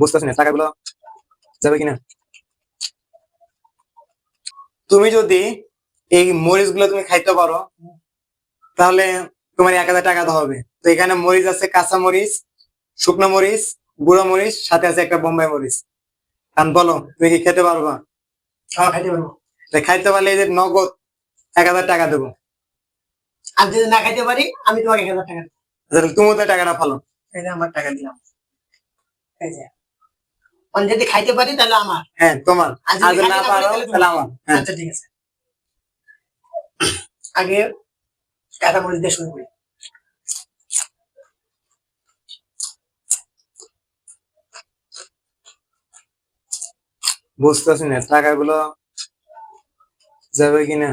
বুঝতেছি না টাকাগুলো যাবে কিনা? তুমি যদি এই মরিচগুলো তুমি খাইতে পারো তাহলে তোমার এক হাজার টাকা হবে। তো এখানে মরিচ আছে কাঁচা মরিচ শুকনো মরিচ গুঁড়ো মরিচ সাথে আছে একটা বোম্বাই মরিচ। কারণ বলো তুমি কি খেতে পারবা? খাইতে পারব। খাইতে পারলে এই যে নগদ এক হাজার টাকা দেবো। আর যদি না খাইতে পারি আমি তোমাকে এক হাজার টাকা দেবো। তাহলে তো টাকাটা ফালো। আমার টাকা দিলাম। এই যে। যদি খাইতে পারি তাহলে আমার। হ্যাঁ তোমার। আর না পারো তাহলে আমার। আচ্ছা ঠিক আছে। আগে কাঁচা মরিচ দিয়ে শুরু করি। বুঝতেছি না টাকাগুলো যাবে কিনা?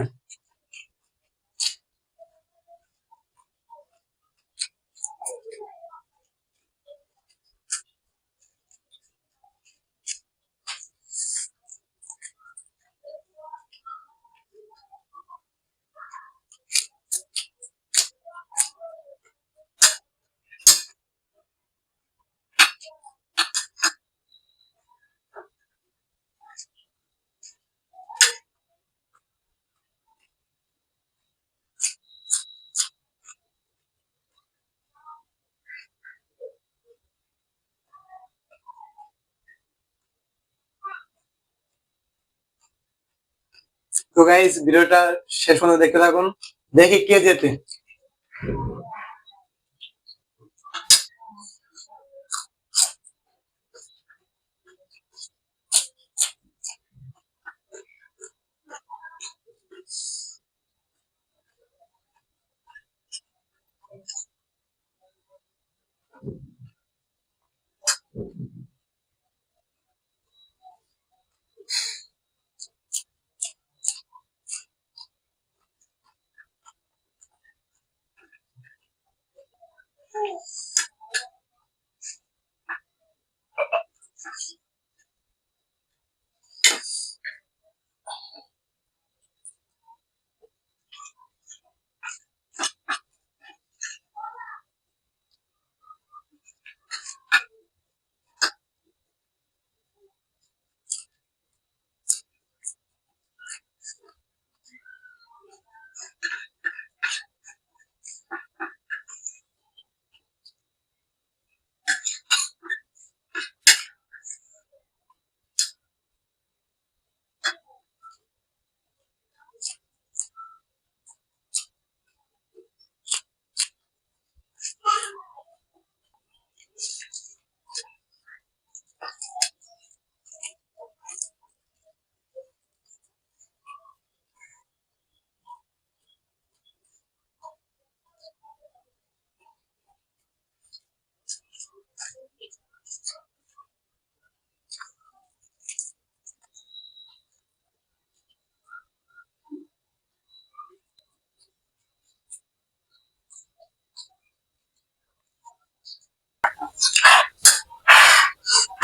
তো গাইস ভিডিওটা শেষ পর্যন্ত দেখতে থাকুন। দেখি কে যেতে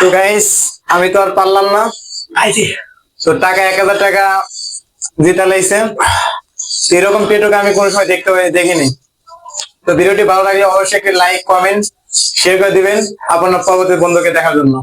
তো গাইস আমি তো আর পারলাম না। তো টাকা এক হাজার টাকা জিতা লাইছে। এরকম পেটুকে আমি কোনো সময় দেখতে পাই দেখিনি। তো ভিডিওটি ভালো লাগলে অবশ্যই একটি লাইক কমেন্ট শেয়ার করে দিবেন। আপনার পরবর্তী বন্ধুকে দেখার জন্য।